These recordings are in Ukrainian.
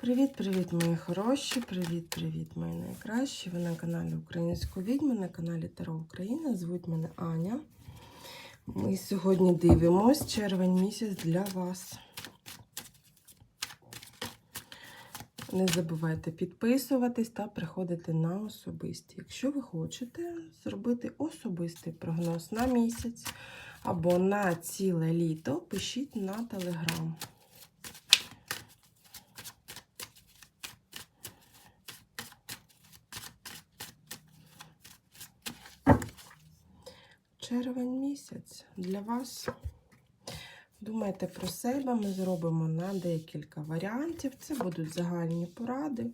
Привіт-привіт, мої хороші! Привіт-привіт, мої найкращі! Ви на каналі Української відьми, на каналі Таро Україна. Звуть мене Аня. Ми сьогодні дивимось червень місяць для вас. Не забувайте підписуватись та приходити на особисті. Якщо ви хочете зробити особистий прогноз на місяць або на ціле літо, пишіть на телеграм. Червень місяць для вас. Думайте про себе, ми зробимо на декілька варіантів. Це будуть загальні поради.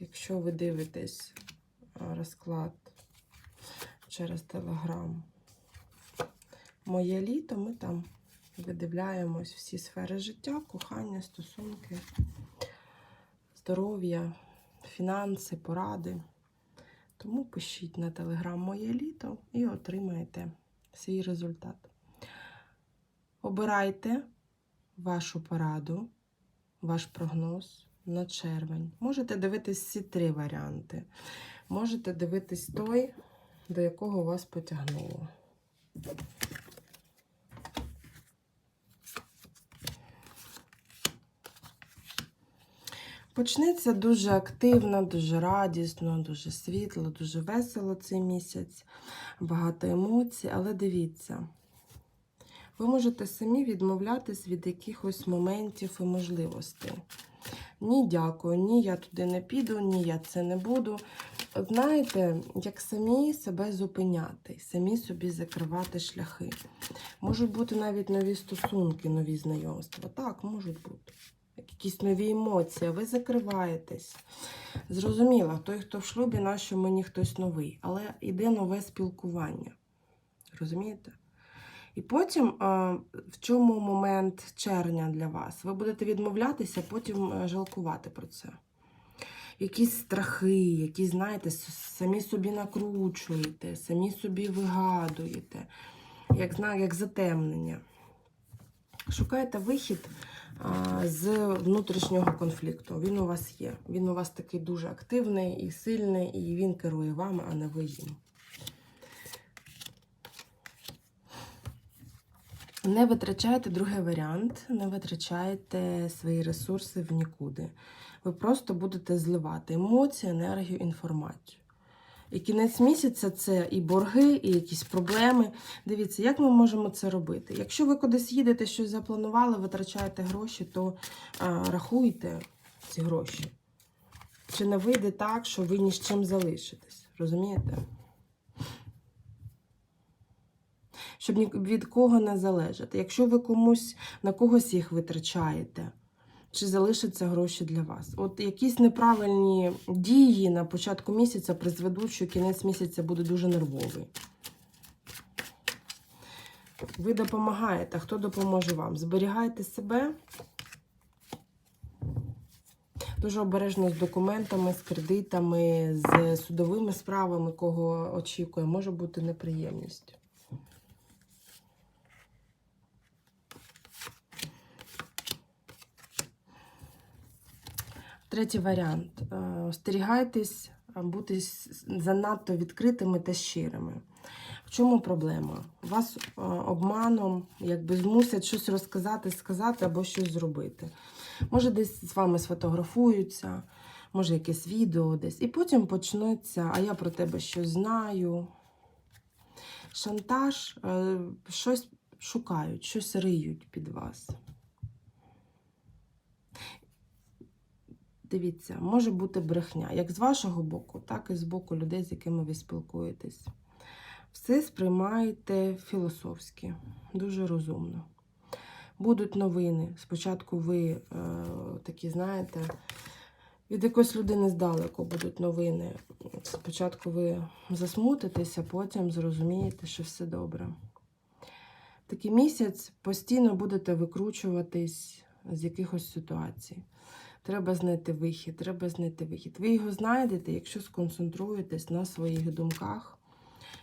Якщо ви дивитесь розклад через Телеграм Моє літо, ми там видивляємось всі сфери життя, кохання, стосунки, здоров'я, фінанси, поради. Тому пишіть на телеграм Моє літо і отримаєте свій результат. Обирайте вашу пораду, ваш прогноз на червень. Можете дивитись всі три варіанти. Можете дивитись той, до якого вас потягнуло. Почнеться дуже активно, дуже радісно, дуже світло, дуже весело цей місяць, багато емоцій, але дивіться, ви можете самі відмовлятись від якихось моментів і можливостей. Ні, дякую, ні, я туди не піду, ні, я це не буду. Знаєте, як самі себе зупиняти, самі собі закривати шляхи. Можуть бути навіть нові стосунки, нові знайомства. Так, можуть бути якісь нові емоції, ви закриваєтесь. Зрозуміло, той, хто в шлюбі, нащо мені хтось новий, але йде нове спілкування. Розумієте? І потім, в чому момент червня для вас? Ви будете відмовлятися, потім е, жалкувати про це. Якісь страхи, які, знаєте, самі собі накручуєте, самі собі вигадуєте, як, як затемнення. Шукайте вихід з внутрішнього конфлікту. Він у вас є. Він у вас такий дуже активний і сильний, і він керує вами, а не ви їм. Не витрачайте другий варіант, не витрачайте свої ресурси в нікуди. Ви просто будете зливати емоції, енергію, інформацію. І кінець місяця це і борги, і якісь проблеми. Дивіться, як ми можемо це робити. Якщо ви кудись їдете, щось запланували, витрачаєте гроші, то а, рахуйте ці гроші. Чи не вийде так, що ви ні з чим залишитесь? Розумієте? Щоб ні від кого не залежати. Якщо ви комусь на когось їх витрачаєте, чи залишаться гроші для вас. От якісь неправильні дії на початку місяця призведуть, що кінець місяця буде дуже нервовий. Ви допомагаєте, хто допоможе вам? Зберігайте себе. Дуже обережно з документами, з кредитами, з судовими справами, кого очікує, може бути неприємність. Третій варіант. Е, остерігайтесь бути занадто відкритими та щирими. В чому проблема? Вас е, обманом якби змусять щось розказати, сказати або щось зробити. Може, десь з вами сфотографуються, може, якесь відео десь. І потім почнеться, а я про тебе щось знаю. Шантаж, е, щось шукають, щось риють під вас. Дивіться, може бути брехня, як з вашого боку, так і з боку людей, з якими ви спілкуєтесь. Все сприймаєте філософськи, дуже розумно. Будуть новини. Спочатку ви е, такі, знаєте, від якоїсь людини здалеку будуть новини. Спочатку ви засмутитеся, потім зрозумієте, що все добре. Такий місяць постійно будете викручуватись з якихось ситуацій. Треба знайти вихід, треба знайти вихід. Ви його знайдете, якщо сконцентруєтесь на своїх думках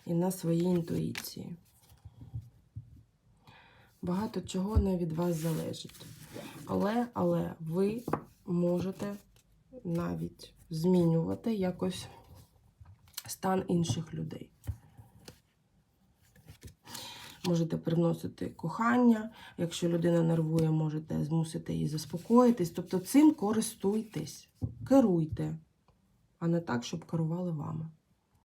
і на своїй інтуїції. Багато чого не від вас залежить. Але, але ви можете навіть змінювати якось стан інших людей. Можете приносити кохання. Якщо людина нервує, можете змусити її заспокоїтись. Тобто цим користуйтесь, керуйте, а не так, щоб керували вами.